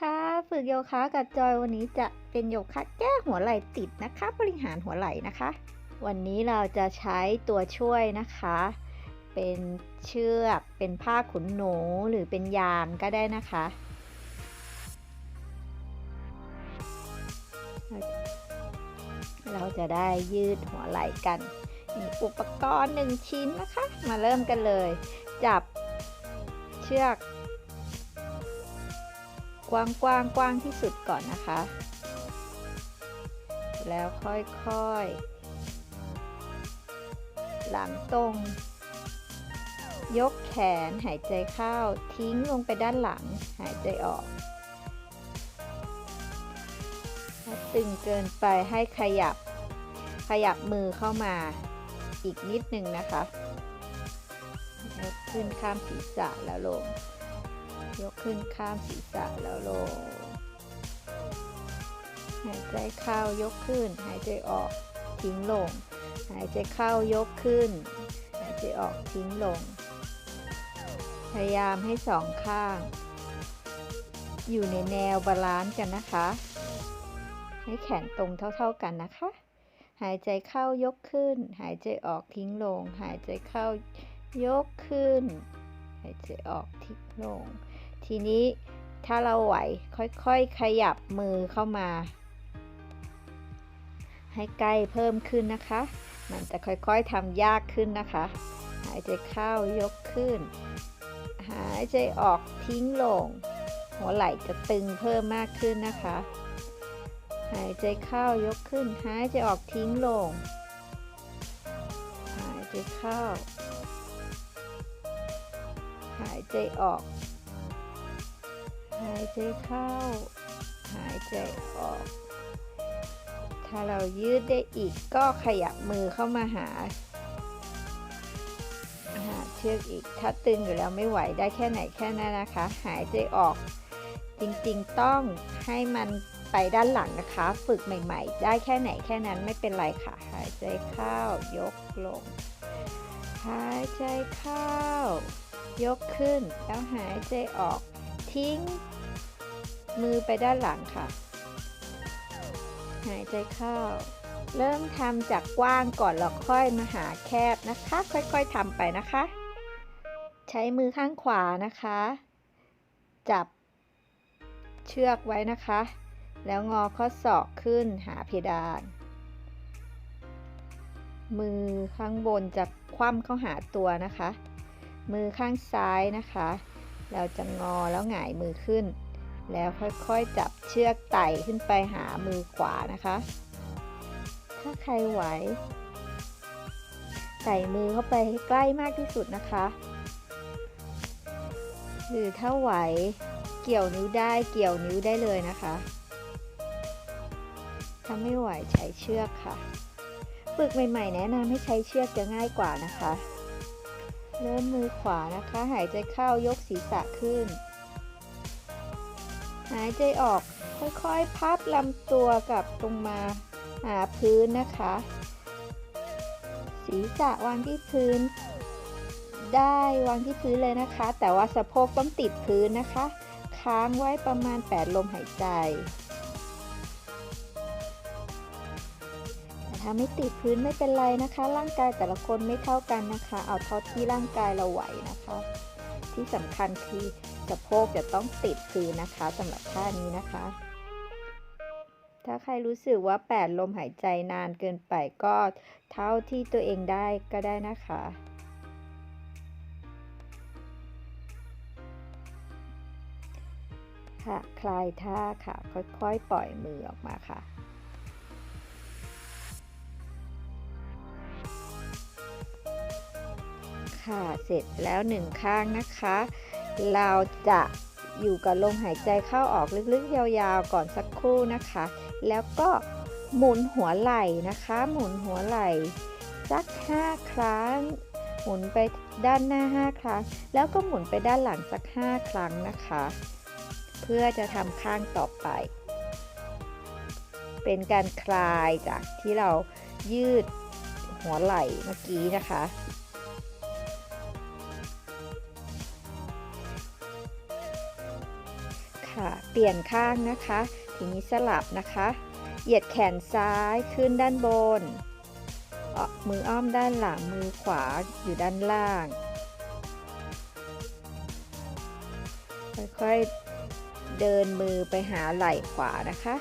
ค่ะฝึกโยคะกับจอยวันนี้จะเป็นโยคะแก้หัวไหล่ติดนะคะ บริหารหัวไหล่นะคะ วันนี้เราจะใช้ตัวช่วยนะคะ เป็นเชือกเป็นผ้าขนหนูหรือเป็นยางก็ได้นะคะ เราจะได้ยืดหัวไหล่กันมีอุปกรณ์หนึ่งชิ้นนะคะ มาเริ่มกันเลย จับเชือก กว้างกว้างกว้างที่สุดก่อนนะคะ แล้วค่อยๆ หลังตรง ยกแขนหายใจเข้าทิ้งลงไปด้านหลังหายใจออกถ้าตึงเกินไปให้ขยับ ขยับมือเข้ามาอีกนิดนึงนะคะยกขึ้นข้ามศีรษะแล้วลง ยกขึ้นข้ามศีรษะแล้วลง หายใจเข้ายกขึ้น หายใจออกทิ้งลง หายใจเข้ายกขึ้น หายใจออกทิ้งลง พยายามให้สองข้าง อยู่ในแนวบาลานซ์กันนะคะ ให้แขนตรงเท่า ๆกันนะคะ หายใจเข้ายกขึ้น หายใจออกทิ้งลง หายใจเข้ายกขึ้น หายใจออกทิ้งลง ทีนี้ถ้าเราไหวค่อยๆ ขยับมือเข้ามา ให้ใกล้เพิ่มขึ้นนะคะ มันจะค่อยๆทำยากขึ้นนะคะ หายใจเข้ายกขึ้น หายใจออกทิ้งลง หัวไหล่จะตึงเพิ่มมากขึ้นนะคะ หายใจเข้ายกขึ้น หายใจออกทิ้งลง หายใจเข้า หายใจออก หายใจเข้า หายใจออก ถ้าเรายืดได้อีกก็ขยับมือเข้ามาหา หาเชือกอีก ถ้าตึงอยู่แล้วไม่ไหวได้แค่ไหนแค่นั้นนะคะ หายใจออก จริงๆต้องให้มันไปด้านหลังนะคะ ฝึกใหม่ ๆ ได้แค่ไหนแค่นั้นไม่เป็นไรค่ะ หายใจเข้ายกลง หายใจเข้ายกขึ้นแล้วหายใจออกทิ้ง มือไปด้านหลังค่ะ หายใจเข้า เริ่มทำจากกว้างก่อนแล้วค่อยมาหาแคบนะคะ ค่อยๆทำไปนะคะ ใช้มือข้างขวานะคะ จับเชือกไว้นะคะ แล้วงอข้อศอกขึ้นหาเพดาน มือข้างบนจะคว่ำเข้าหาตัวนะคะ มือข้างซ้ายนะคะ เราจะงอแล้วหงายมือขึ้น แล้วค่อยๆจับเชือกไต่ขึ้นไปหามือขวานะคะ ถ้าใครไหวใส่มือเข้าไปให้ใกล้มากที่สุดนะคะ หรือถ้าไหวเกี่ยวนิ้วได้เกี่ยวนิ้วได้เลยนะคะถ้าไม่ไหวใช้เชือกค่ะ ฝึกใหม่ๆ แนะนำให้ใช้เชือกจะง่ายกว่านะคะ เริ่มมือขวานะคะ หายใจเข้ายกศีรษะขึ้น หายใจออกค่อยๆ พับลำตัวกลับตรงมาหาพื้นนะคะ ศีรษะวางที่พื้น ได้วางที่พื้นเลยนะคะ แต่ว่าสะโพกต้องติดพื้นนะคะ ค้างไว้ประมาณ 8 ลมหายใจถ้าไม่ติดพื้นไม่เป็นไรนะคะ ร่างกายแต่ละคนไม่เท่ากันนะคะ เอาเท่าที่ร่างกายเราไหวนะคะ ที่สำคัญคือ สะโพกจะต้องติดพื้นนะคะสำหรับท่านี้นะคะ ถ้าใครรู้สึกว่า8ลมหายใจนานเกินไปก็เท่าที่ตัวเองได้ก็ได้นะคะค่ะคลายท่าค่ะ ค่อยๆ ปล่อยมือออกมาค่ะ ค่ะ เสร็จแล้วหนึ่งข้างนะคะ เราจะอยู่กับลมหายใจเข้าออกลึกๆ ยาวๆ ก่อนสักครู่นะคะ แล้วก็หมุนหัวไหล่นะคะ หมุนหัวไหล่สัก 5 ครั้ง หมุนไปด้านหน้า 5 ครั้ง แล้วก็หมุนไปด้านหลังสัก 5 ครั้งนะคะ เพื่อจะทำข้างต่อไป เป็นการคลายจากที่เรายืดหัวไหล่เมื่อกี้นะคะ เปลี่ยนข้างนะคะ ทีนี้สลับนะคะ เหยียดแขนซ้ายขึ้นด้านบนเอ่อมืออ้อมด้านหลัง มือขวาอยู่ด้านล่าง ค่อยๆ เดินมือไปหาไหล่ขวานะคะ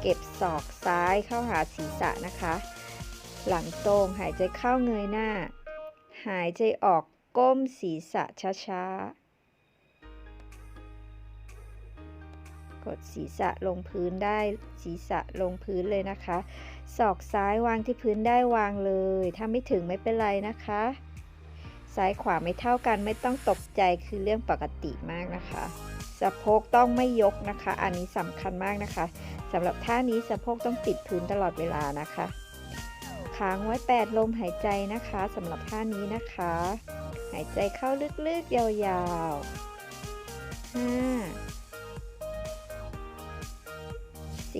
เก็บศอกซ้ายเข้าหาศีรษะนะคะ หลังตรงหายใจเข้าเงยหน้า หายใจออกก้มศีรษะช้าๆ กดศีรษะลงพื้นได้ศีรษะลงพื้นเลยนะคะ ศอกซ้ายวางที่พื้นได้วางเลย ถ้าไม่ถึงไม่เป็นไรนะคะ ซ้ายขวาไม่เท่ากันไม่ต้องตกใจคือเรื่องปกติมากนะคะสะโพกต้องไม่ยกนะคะ อันนี้สำคัญมากนะคะสำหรับท่านี้สะโพกต้องติดพื้นตลอดเวลานะคะ ค้างไว้ 8 ลมหายใจนะคะสำหรับท่านี้นะคะ หายใจเข้าลึกๆยาวๆ5 4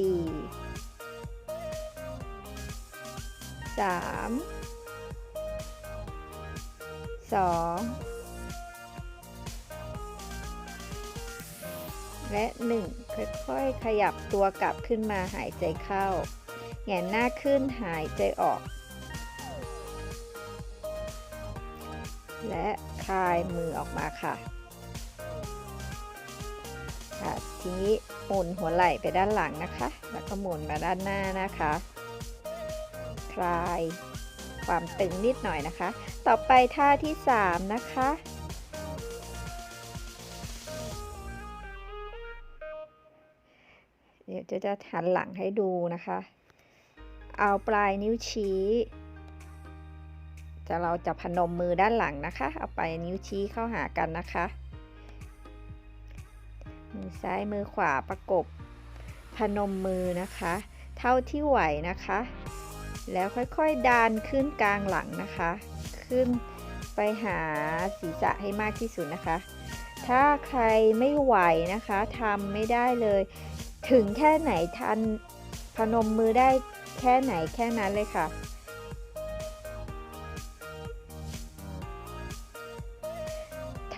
3 2และ1ค่อยๆ ขยับตัวกลับขึ้นมาหายใจเข้าแหงนหน้าขึ้นหายใจออก และคลายมือออกมาค่ะค่ะทีนี้ หมุนหัวไหล่ไปด้านหลังนะคะ แล้วก็หมุนมาด้านหน้านะคะ คลายความตึงนิดหน่อยนะคะ ต่อไปท่าที่ 3 นะคะเดี๋ยวจะจะหันหลังให้ดูนะคะ เอาปลายนิ้วชี้ จะเราจะพนมมือด้านหลังนะคะ เอาปลายนิ้วชี้เข้าหากันนะคะ มือซ้ายมือขวาประกบ พนมมือนะคะ เท่าที่ไหวนะคะ แล้วค่อยๆดันขึ้นกลางหลังนะคะ ขึ้นไปหาศีรษะให้มากที่สุดนะคะ ถ้าใครไม่ไหวนะคะทำไม่ได้เลย ถึงแค่ไหนทันพนมมือได้แค่ไหนแค่นั้นเลยค่ะ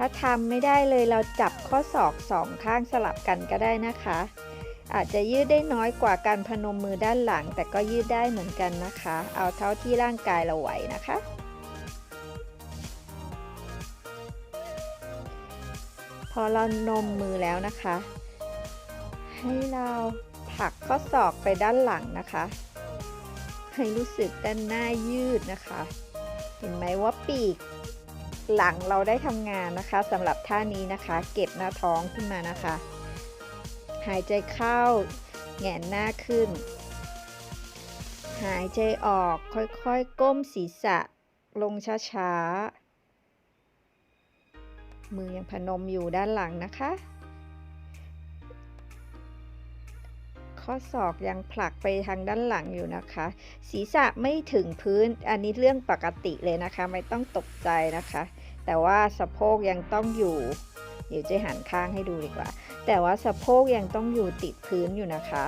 ถ้าทำไม่ได้เลยเราจับข้อศอกสองข้างสลับกันก็ได้นะคะ อาจจะยืดได้น้อยกว่าการพนมมือด้านหลัง แต่ก็ยืดได้เหมือนกันนะคะ เอาเท่าที่ร่างกายเราไหวนะคะพอเรานมมือแล้วนะคะ ให้เราผลักข้อศอกไปด้านหลังนะคะ ให้รู้สึกด้านหน้ายืดนะคะ เห็นไหมว่าปีก หลังเราได้ทำงานนะคะสำหรับท่านี้นะคะ เก็บหน้าท้องขึ้นมานะคะ หายใจเข้าแงนหน้าขึ้น หายใจออกค่อยๆ ก้มศีรษะลงช้าๆ มือยังพนมอยู่ด้านหลังนะคะ ข้อศอกยังผลักไปทางด้านหลังอยู่นะคะ ศีรษะไม่ถึงพื้น อันนี้เรื่องปกติเลยนะคะ ไม่ต้องตกใจนะคะ แต่ว่าสะโพกยังต้องอยู่ เดี๋ยวจะหันข้างให้ดูดีกว่า แต่ว่าสะโพกยังต้องอยู่ติดพื้นอยู่นะคะ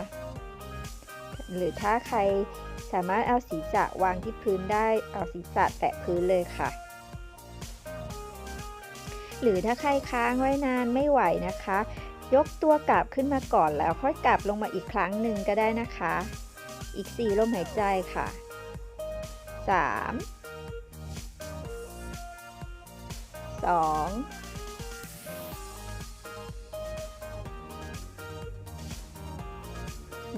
หรือถ้าใครสามารถเอาศีรษะวางที่พื้นได้ เอาศีรษะแตะพื้นเลยค่ะ หรือถ้าใครค้างไว้นานไม่ไหวนะคะ ยกตัวกลับขึ้นมาก่อนแล้วค่อยกลับลงมาอีกครั้งหนึ่งก็ได้นะคะ อีก 4 ลมหายใจค่ะ 3 2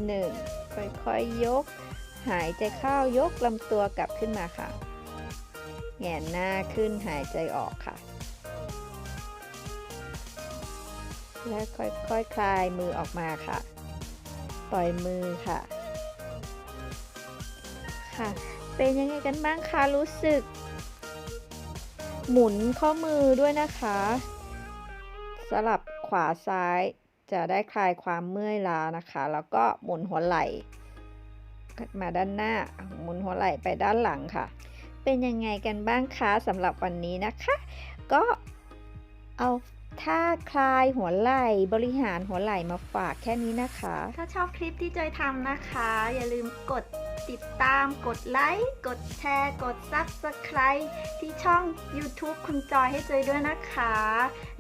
1ค่อยๆยก หายใจเข้ายกลำตัวกลับขึ้นมาค่ะแหงนหน้าขึ้นหายใจออกค่ะ และค่อยๆคคลายมือออกมาค่ะ ปล่อยมือค่ะ ค่ะ เป็นยังไงกันบ้างคะ รู้สึก หมุนข้อมือด้วยนะคะ สลับขวาซ้ายจะได้คลายความเมื่อยล้านะคะ แล้วก็หมุนหัวไหล่มาด้านหน้า หมุนหัวไหล่ไปด้านหลังค่ะ เป็นยังไงกันบ้างคะสำหรับวันนี้นะคะ ก็เอา ท่าคลายหัวไหล่บริหารหัวไหล่มาฝากแค่นี้นะคะ ถ้าชอบคลิปที่จอยทำนะคะ อย่าลืมกดติดตามกดไลค์ กดแชร์ กด Subscribe ที่ช่อง YouTube คุณจอยให้จอยด้วยนะคะ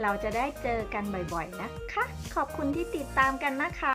เราจะได้เจอกันบ่อยๆนะคะ ขอบคุณที่ติดตามกันนะคะ